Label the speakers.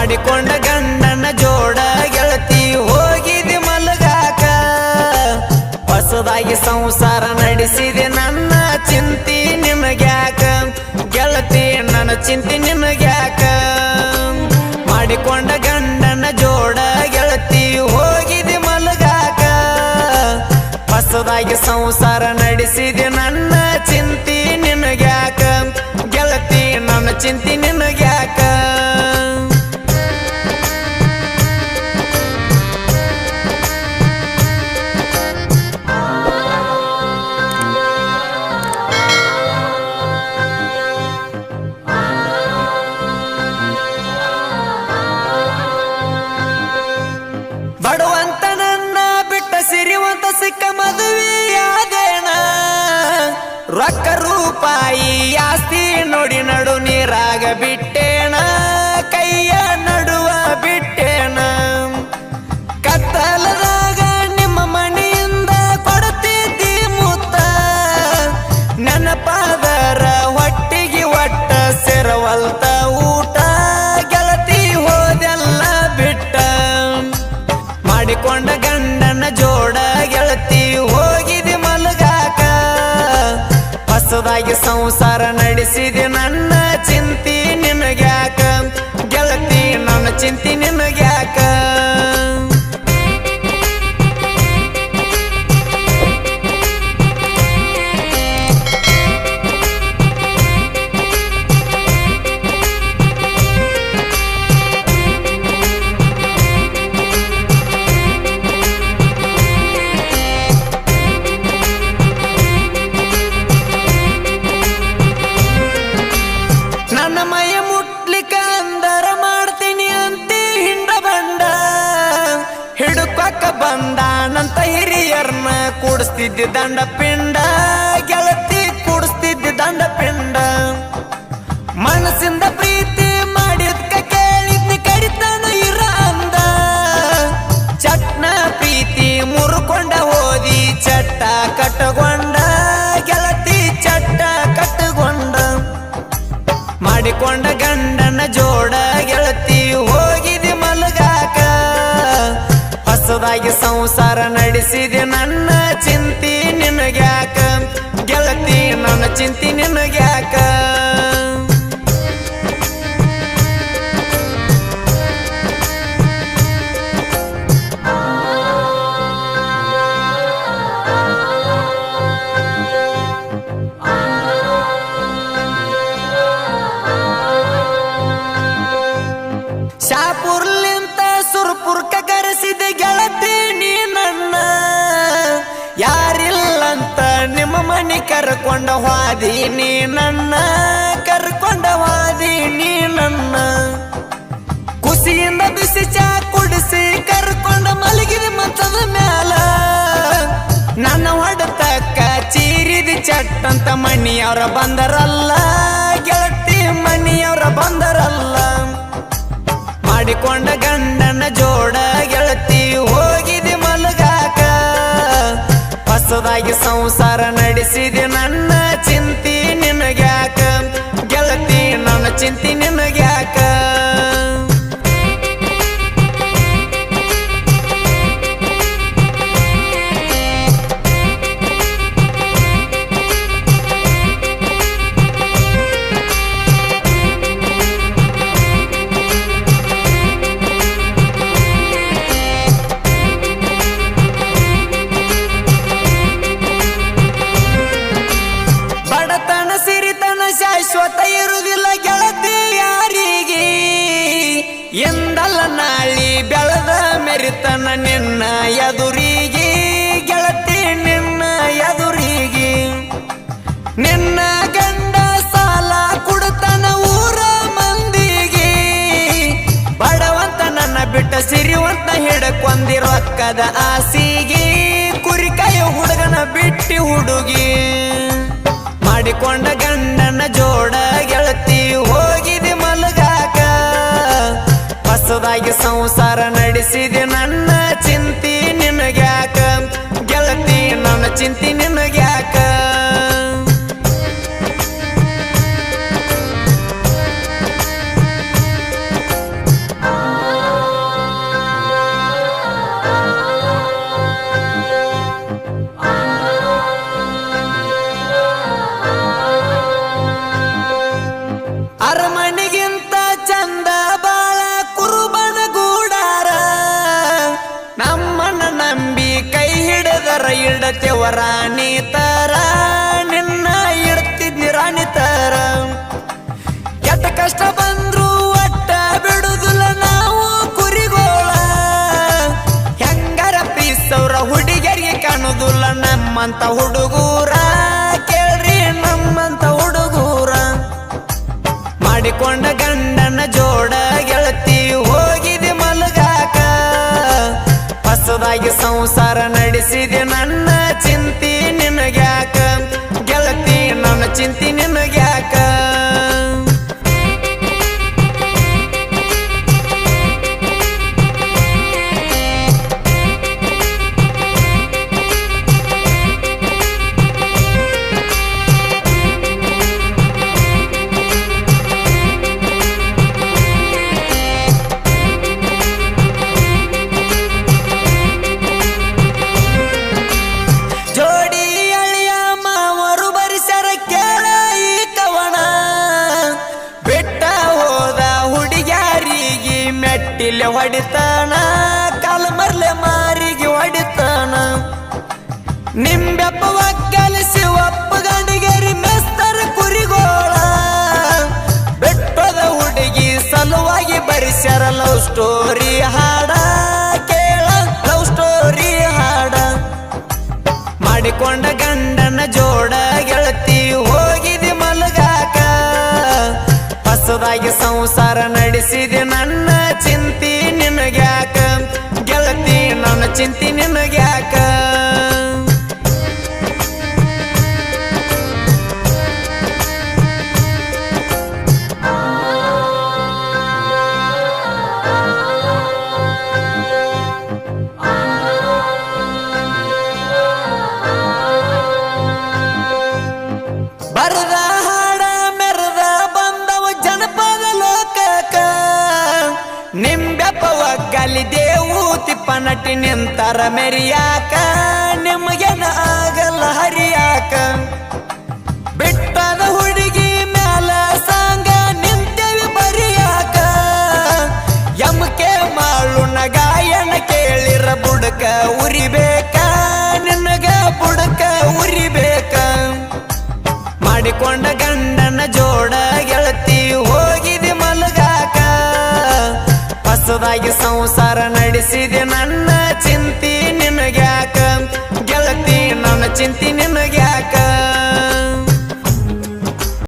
Speaker 1: ಮಾಡಿಕೊಂಡ ಗಂಡನ ಜೋಡ ಗೆಳತಿ ಹೋಗಿದೆ ಮಲಗಾಕ. ಹೊಸದಾಗಿ ಸಂಸಾರ ನಡೆಸಿದೆ ನನ್ನ ಚಿಂತಿ ನಿನಗ್ಯಾಕ. ಗೆಳತಿ ನನ್ನ ಚಿಂತಿ ನಿನಗ್ಯಾಕ. ಮಾಡಿಕೊಂಡ ಗಂಡನ ಜೋಡ ಗೆಳತಿ ಹೋಗಿದೆ ಮಲಗಾಕ. ಹೊಸದಾಗಿ ಸಂಸಾರ ನಡೆಸಿದೆ ನನ್ನ ಚಿಂತಿ ನಿನಗ್ಯಾಕ. ಗೆಳತಿ ನನ್ನ ಚಿಂತಿ ನಿನಗ್ಯಾಕ. पायी. ಹೊಸದಾಗಿ ಸಂಸಾರ ನಡೆಸಿದೆ ನನ್ನ ಚಿಂತಿ. ಬಂದಾನಂತ ಹಿರಿಯರ್ನ ಕೂಡಿಸ್ತಿದ್ದಿ ದಂಡ ಪಿಂಡ ಗೆಳತಿ ಕೂಡಿಸ್ತಿದ್ದಿ ದಂಡ ಪಿಂಡ ಮನಸ್ಸಿಂದ ಹೊಸದಾಗಿ ಸಂಸಾರ ನಡೆಸಿದೆ ನನ್ನ ಚಿಂತಿ ನಿನಗ್ಯಾಕ? ಗೆಳತಿ ನನ್ನ ಚಿಂತಿ ನಿನಗ್ಯಾಕ? ಕರ್ಕೊಂಡ ಹಾದಿ ನೀ ನನ್ನ, ಕರ್ಕೊಂಡ ಹಾದಿ ನೀ ನನ್ನ. ಖುಷಿಯಿಂದ ಬಿಸಿ ಚಾ ಕುಡಿಸಿ ಕರ್ಕೊಂಡ ಮಲಗಿದ ಮತ್ತದ ಮ್ಯಾಲ. ನನ್ನ ಹೊಡೆತಕ್ಕ ಚೀರಿದಿ ಚಟ್ಟಂತ ಮಣಿಯವ್ರ ಬಂದರಲ್ಲ, ಗೆಳತಿ ಮಣಿಯವ್ರ ಬಂದರಲ್ಲ. ಮಾಡಿಕೊಂಡ ಗಂಡನ ಜೋಡ ಗೆಳತಿ ಹೋಗಿದಿ ಹೊಸದಾಗಿ ಸಂಸಾರ ನಡೆಸಿದೆ ನನ್ನ ಮೆರಿತನ ನಿನ್ನ ಎದುರಿಗೆ, ಗೆಳತಿ ನಿನ್ನ ಎದುರಿಗೆ. ನಿನ್ನ ಗಂಡ ಸಾಲ ಕುಡತನ ಊರ ಮಂದಿಗೆ. ಬಡವಂತ ನನ್ನ ಬಿಟ್ಟ ಸಿರಿವಂತ ಹಿಡಕೊಂದಿ ರೊಕ್ಕದ ಆಸಿಗೆ, ಕುರಿಕಾಯ ಹುಡುಗನ ಬಿಟ್ಟಿ ಹುಡುಗಿ. ಮಾಡಿಕೊಂಡ ಗಂಡನ ಜೋಡ ಗೆಳತಿ ಹೊಸದಾಗಿ ಸಂಸಾರ ನಡೆಸಿದೆ ನನ್ನ ಚಿಂತಿ ನಿನಗ್ಯಾಕ? ಗೆಳತಿ ನನ್ನ ಚಿಂತಿ ಇರತೇವ ರಾಣಿ ತರ, ನಿನ್ನ ಇಡ್ತಿದ್ನಿ ರಾಣಿ ತರ. ಕೆಟ್ಟ ಕಷ್ಟ ಬಂದ್ರು ಒಟ್ಟ ಬಿಡುದಿಲ್ಲ ನಾವು ಕುರಿಗೋಳ. ಹೆಂಗಾರ ಪೀಸವ್ರ ಹುಡುಗರಿಗೆ ಕಾಣುದಿಲ್ಲ ನಮ್ಮಂತ ಹುಡುಗೂರ. ಕೇಳ್ರಿ ನಮ್ಮಂತ ಹುಡುಗೂರ. ಮಾಡಿಕೊಂಡ ಗಂಡನ ಜೋಡ ಗೆಳತಿ ಹೋಗಿದೆ ಮಲಗಾಕ. ಹೊಸದಾಗಿ ಸಂಸಾರ ನಡೆಸಿದೆ ನನ್ನ ಚಿಂತಿ ನಿನಗ್ಯಾಕ? ಮೆಟ್ಟಿಲೆ ಕಾಲ ಮರ್ಲೆ ಮಾರಿಗೆ ಹೊಡಿತಾನ. ನಿಂಬೆಪ್ಪ ಕಲಿಸಿ ಒಪ್ಪ ಗಂಡಿಗೇರಿ ಮೆಸ್ತರ ಕುರಿಗೋಳ. ಬೆಟ್ಟದ ಹುಡುಗಿ ಸಲುವಾಗಿ ಬರಿಸ್ಯಾರ ಲವ್ ಸ್ಟೋರಿ ಹಾಡ, ಕೇಳ, ಲವ್ ಸ್ಟೋರಿ ಹಾಡ. ಮಾಡಿಕೊಂಡ ಗಂಡನ ಜೋಡ ಗೆಳತಿ ಹೋಗಿದಿ ಮಲಗಾಕ. ಹೊಸದಾಗಿ ಸಂಸಾರ ನಡೆಸಿದೆ ನಟಿ ನಿಂತರ ಮೆರಿಯಾಕ, ನಿಮಗೇನ ಆಗಲ್ಲ ಹರಿಯಾಕ. ಬಿಟ್ಟದ ಹುಡುಗಿ ಮ್ಯಾಲ ಸಾಂಗ ನಿಂತೇವಿ ಬರಿಯಾಕ. ಯಮಕೆ ಮಾಳು ಗಾಯನ ಕೇಳಿರ ಬುಡಕ ಉರಿಬೇಕ, ನಿನಗ ಬುಡಕ ಉರಿಬೇಕ. ಮಾಡಿಕೊಂಡ ಗಂಡನ ಜೋಡ ಹೊಸದಾಗಿ ಸಂಸಾರ ನಡೆಸಿದೆ ನನ್ನ ಚಿಂತಿ ನಿನಗ್ಯಾಕ? ಗೆಳತಿ ನನ್ನ ಚಿಂತಿ ನಿನಗ್ಯಾಕ?